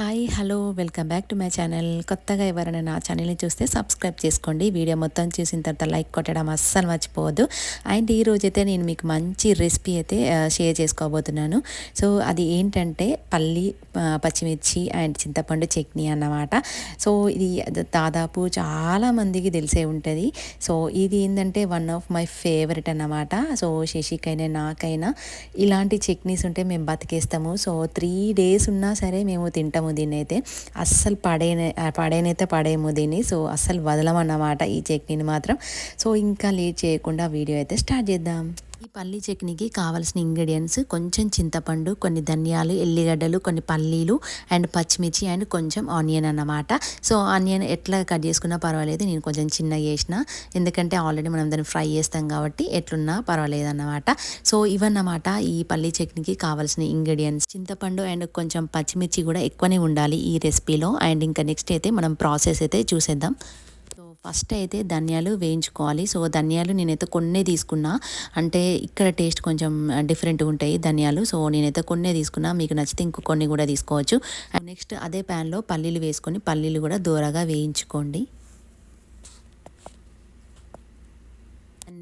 Hi hello welcome back to my channel. కొత్తగా ఎవరైనా నా ఛానల్ని చూస్తే సబ్స్క్రైబ్ చేసుకోండి. వీడియో మొత్తం చూసిన తర్వాత లైక్ కొట్టడం అస్సలు మర్చిపోవద్దు. అండ్ ఈ రోజైతే నేను మీకు మంచి రెసిపీ అయితే షేర్ చేసుకోబోతున్నాను. సో అది ఏంటంటే పల్లి పచ్చిమిర్చి అండ్ చింతపండు చట్నీ అన్నమాట. సో ఇది దాదాపు చాలా మందికి తెలిసే ఉంటుంది. సో ఇది ఏంటంటే వన్ ఆఫ్ మై ఫేవరెట్ అన్నమాట. సో శశికైనా నాకైనా ఇలాంటి చట్నీస్ ఉంటే మేము బతికేస్తాము. సో త్రీ డేస్ ఉన్నా సరే మేము తింటాము. దీన్ని అయితే అస్సలు పడేనే పడేనైతే పడేము దీన్ని సో అస్సలు వదలమన్నమాట ఈ చట్నీని మాత్రం. సో ఇంకా లేట్ చేయకుండా వీడియో అయితే స్టార్ట్ చేద్దాం. ఈ పల్లీ చట్నీకి కావాల్సిన ఇంగ్రీడియంట్స్ కొంచెం చింతపండు కొన్ని ధనియాలు ఎల్లిగడ్డలు కొన్ని పల్లీలు అండ్ పచ్చిమిర్చి అండ్ కొంచెం ఆనియన్ అన్నమాట. సో ఆనియన్ ఎట్లా కట్ చేసుకున్నా పర్వాలేదు నేను కొంచెం చిన్నగా చేసిన. ఎందుకంటే ఆల్రెడీ మనం దాన్ని ఫ్రై చేస్తాం కాబట్టి ఎట్లున్నా పర్వాలేదు అన్నమాట. సో ఇవన్నమాట ఈ పల్లీ చట్నీకి కావాల్సిన ఇంగ్రీడియంట్స్ చింతపండు అండ్ కొంచెం పచ్చిమిర్చి కూడా ఎక్కువనే ఉండాలి ఈ రెసిపీలో అండ్ ఇంకా నెక్స్ట్ అయితే మనం ప్రాసెస్ అయితే చూసేద్దాం. ఫస్ట్ అయితే ధనియాలు వేయించుకోవాలి. సో ధనియాలు నేనైతే కొన్నే తీసుకున్నా. అంటే ఇక్కడ టేస్ట్ కొంచెం డిఫరెంట్గా ఉంటాయి ధనియాలు. సో నేనైతే కొన్నే తీసుకున్నా. మీకు నచ్చితే ఇంకో కొన్ని కూడా తీసుకోవచ్చు. నెక్స్ట్ అదే ప్యాన్లో పల్లీలు వేసుకొని పల్లీలు కూడా దూరగా వేయించుకోండి.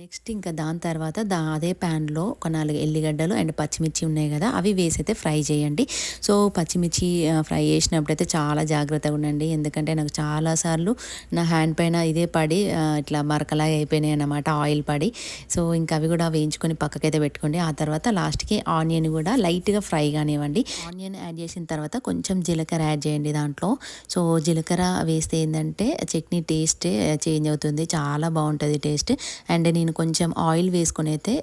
నెక్స్ట్ ఇంకా దాని తర్వాత దా అదే ప్యాన్లో ఒక నాలుగు ఎల్లిగడ్డలు అండ్ పచ్చిమిర్చి ఉన్నాయి కదా అవి వేసి అయితే ఫ్రై చేయండి. సో పచ్చిమిర్చి ఫ్రై చేసినప్పుడు అయితే చాలా జాగ్రత్తగా ఉండండి. ఎందుకంటే నాకు చాలాసార్లు నా హ్యాండ్ పైన ఇదే పడి ఇట్లా మరకలాగా అయిపోయినాయి అన్నమాట ఆయిల్ పడి. సో ఇంకా అవి కూడా వేయించుకొని పక్కకైతే పెట్టుకోండి. ఆ తర్వాత లాస్ట్కి ఆనియన్ కూడా లైట్గా ఫ్రై కానివ్వండి. ఆనియన్ యాడ్ చేసిన తర్వాత కొంచెం జీలకర్ర యాడ్ చేయండి దాంట్లో. సో జీలకర్ర వేస్తే ఏంటంటే చట్నీ టేస్ట్ చేంజ్ అవుతుంది. చాలా బాగుంటుంది టేస్ట్. అండ్ నేను కొంచెం ఆయిల్ వేసుకొని అయితే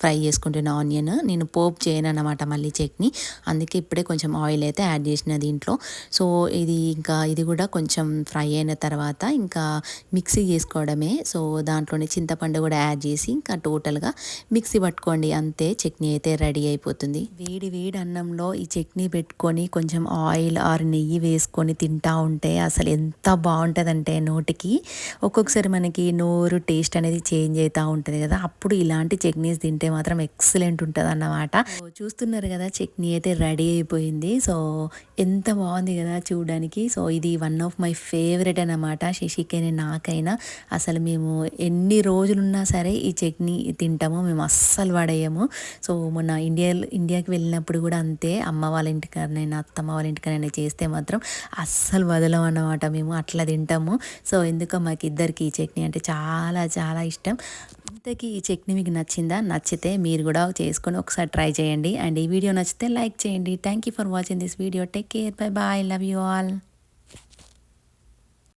ఫ్రై చేసుకుంటున్న ఆనియన్ నేను పోప్ చేయను అనమాట మళ్ళీ చట్నీ. అందుకే ఇప్పుడే కొంచెం ఆయిల్ అయితే యాడ్ చేసిన దీంట్లో. సో ఇది ఇంకా ఇది కూడా కొంచెం ఫ్రై అయిన తర్వాత ఇంకా మిక్సీ చేసుకోవడమే. సో దాంట్లోనే చింతపండు కూడా యాడ్ చేసి ఇంకా టోటల్గా మిక్సీ పట్టుకోండి. అంతే చట్నీ అయితే రెడీ అయిపోతుంది. వేడి వేడి అన్నంలో ఈ చట్నీ పెట్టుకొని కొంచెం ఆయిల్ ఆర్ నెయ్యి వేసుకొని తింటా ఉంటే అసలు ఎంత బాగుంటుందంటే నోటికి. ఒక్కొక్కసారి మనకి నోరు టేస్ట్ అనేది చేంజ్ అవుతుంది. అవుతూ ఉంటుంది కదా అప్పుడు ఇలాంటి చట్నీస్ తింటే మాత్రం ఎక్సలెంట్ ఉంటుంది అన్నమాట చూస్తున్నారు కదా చట్నీ అయితే రెడీ అయిపోయింది. సో ఎంత బాగుంది కదా చూడడానికి. సో ఇది వన్ ఆఫ్ మై ఫేవరెట్ అన్నమాట. శశికైనా నాకైనా అసలు మేము ఎన్ని రోజులున్నా సరే ఈ చట్నీ తింటాము. మేము అస్సలు పడేయము సో మొన్న ఇండియా ఇండియాకి వెళ్ళినప్పుడు కూడా అంతే. అమ్మ వాళ్ళ ఇంటికారనైనా అత్తమ్మ వాళ్ళ ఇంటికనైనా చేస్తే మాత్రం అస్సలు వదలం అన్నమాట మేము. అట్లా తింటాము. సో ఎందుకో మాకు ఇద్దరికి ఈ చట్నీ అంటే చాలా చాలా ఇష్టం. ఇంతకీ ఈ చట్నీ మీకు నచ్చిందా? నచ్చితే మీరు కూడా చేసుకొని ఒకసారి ట్రై చేయండి. అండ్ ఈ వీడియో నచ్చితే లైక్ చేయండి. Thank you for watching this video take care bye bye love you all